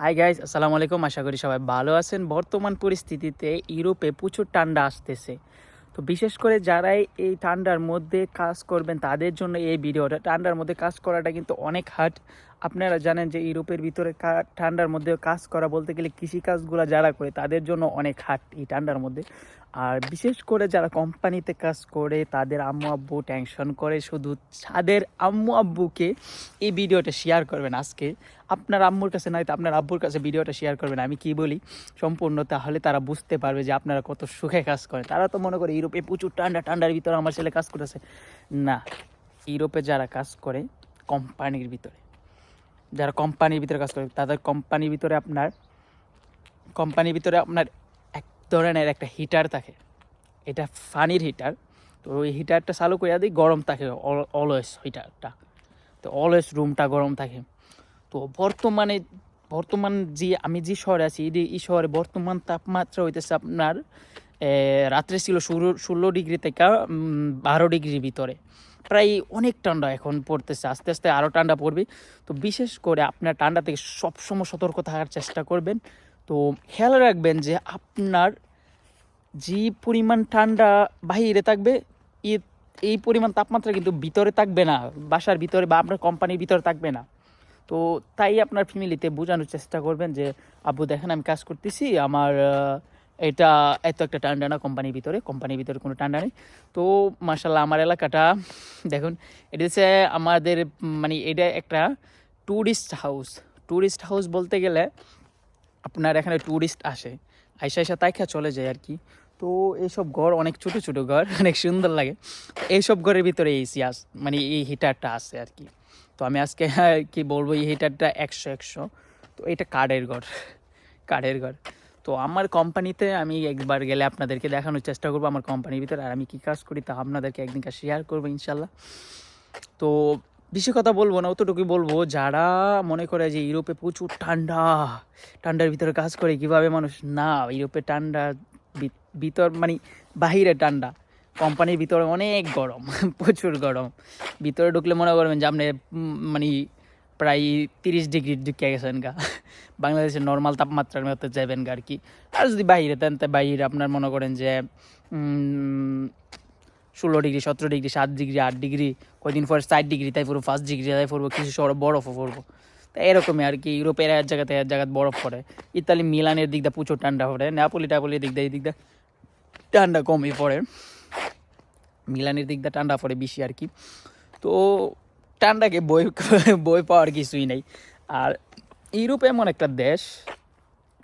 Hi guys আসসালামু আলাইকুম। আশা করি সবাই ভালো আছেন। বর্তমান পরিস্থিতিতে ইউরোপে প্রচুর ঠান্ডা আসতেছে। তো বিশেষ করে যারাই এই ঠান্ডার মধ্যে কাজ করবেন, তাদের জন্য এই ভিডিওটা, ঠান্ডার মধ্যে কাজ করাটা কিন্তু অনেক হার্ড আপনারা জানেন যে ইউরোপের ভিতরে ঠান্ডার মধ্যে কাজ করা বলতে গেলে কৃষিকাজগুলো যারা করে তাদের জন্য অনেক হার্ড এই ঠান্ডার মধ্যে। আর বিশেষ করে যারা কোম্পানিতে কাজ করে তাদের আম্মু আব্বু টেনশন করে, শুধু তাদের আম্মু আব্বুকে এই ভিডিওটা শেয়ার করবেন আজকে। আপনার আম্মুর কাছে নয়তো আপনার আব্বুর কাছে ভিডিওটা শেয়ার করবেন, আমি কি বলি? সম্পূর্ণ তাহলে তারা বুঝতে পারবে যে আপনারা কত সুখে কাজ করেন। তারা তো মনে করে ইউরোপে প্রচুর ঠান্ডা, ঠান্ডার ভিতরে আমার ছেলে কাজ করেছে না, ইউরোপে যারা কাজ করে কোম্পানির ভিতরে যারা কোম্পানির ভিতরে কাজ করে, তাদের কোম্পানির ভিতরে আপনার কোম্পানির ভিতরে আপনার এক ধরনের একটা হিটার থাকে। এটা ফানির হিটার তো ওই হিটারটা চালু করে দিই, গরম থাকে অলওয়েজ হিটারটা তো অলওয়েজ রুমটা গরম থাকে। তো বর্তমানে, বর্তমান যে, আমি যে শহরে আছি, এই- শহরে বর্তমান তাপমাত্রা হইতেছে আপনার রাত্রে ছিল ষোলো ষোলো ডিগ্রি থেকে বারো ডিগ্রির ভিতরে। প্রায় অনেক ঠান্ডা এখন পড়তেছে, আস্তে আস্তে আরও ঠান্ডা পড়বে। তো বিশেষ করে আপনার ঠান্ডা থেকে সবসময় সতর্ক থাকার চেষ্টা করবেন। তো খেয়াল রাখবেন যে আপনার যে পরিমাণ ঠান্ডা বাহিরে থাকবে এই পরিমাণ তাপমাত্রা কিন্তু ভিতরে থাকবে না, বাসার ভিতরে বা আপনার কোম্পানির ভিতরে থাকবে না। তো তাই আপনার ফ্যামিলিতে বোঝানোর চেষ্টা করবেন যে, আব্বু, দেখেন আমি কাজ করতেছি, আমার এটা এত একটা ঠান্ডা না, কোম্পানির ভিতরে কোম্পানির ভিতরে কোনো ঠান্ডা নেই। তো মার্শাল্লাহ আমার এলাকাটা দেখুন, এটা হচ্ছে আমাদের মানে এটা একটা ট্যুরিস্ট হাউস ট্যুরিস্ট হাউস বলতে গেলে আপনার এখানে ট্যুরিস্ট আসে, আইসা আইসা তাইখা চলে যায় আর কি। তো এইসব ঘর অনেক ছোট ছোট ঘর, অনেক সুন্দর লাগে। এইসব ঘরের ভিতরে এসি আস মানে এই হিটারটা আছে আর কি। তো আমি আজকে কি বলব, এই হিটারটা একশো একশো। তো এটা কাঠের ঘর কাঠের ঘর। তো আমার কোম্পানিতে আমি একবার গেলে আপনাদেরকে দেখানোর চেষ্টা করব আমার কোম্পানির ভিতরে আর আমি কী কাজ করি তা আপনাদেরকে একদিনকে শেয়ার করব ইনশাল্লাহ। তো বেশি কথা বলব না, অতটুকুই বলব, যারা মনে করে যে ইউরোপে প্রচুর ঠান্ডা, ঠান্ডার ভিতরে কাজ করে কীভাবে মানুষ, না, ইউরোপে ঠান্ডা ভিতর মানে বাহিরে ঠান্ডা কোম্পানির ভিতরে অনেক গরম, প্রচুর গরম। ভিতরে ঢুকলে মনে করবেন যে আপনি মানে প্রায় তিরিশ ডিগ্রির ঢুকে গেছেন গা। বাংলাদেশের নর্মাল তাপমাত্রার মতো যাবেন গা আর কি। আর যদি বাইরে দেন, তা বাইরে আপনার মনে করেন যে ষোলো ডিগ্রি, সতেরো ডিগ্রি, সাত ডিগ্রি, আট ডিগ্রি, কয়দিন পর ষাট ডিগ্রি, তাই পড়ব ফার্স্ট ডিগ্রি, তাই পড়ব কিছু শহর বরফও পড়ব তো এরকমই আর কি, ইউরোপের এক জায়গাতে এক জায়গায় বরফ পড়ে। ইতালি, মিলানের দিক দিয়ে প্রচুর ঠান্ডা পড়ে। নেপালি, টাপলির দিক দিয়ে এই দিক দিয়ে ঠান্ডা কমই পড়ে। মিলানের দিক দিয়ে ঠান্ডা পড়ে বেশি আর কি। তো ঠান্ডাকে বই বই পাওয়ার কিছুই নেই। আর ইউরোপ এমন একটা দেশ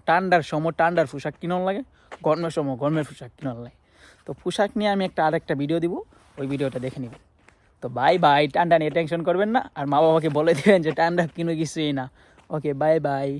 ঠান্ডার সময় ঠান্ডার পোশাক কিনন লাগে গরমের সময় গরমের পোশাক কিনন লাগে। তো পোশাক নিয়ে আমি একটা আরেকটা ভিডিও দিব, ওই ভিডিওটা দেখে নেবেন। তো বাই বাই ঠান্ডা নিয়ে টেনশন করবেন না, আর মা বাবাকে বলে দেবেন যে টান্ডা কিনো কিছুই না। Okay bye bye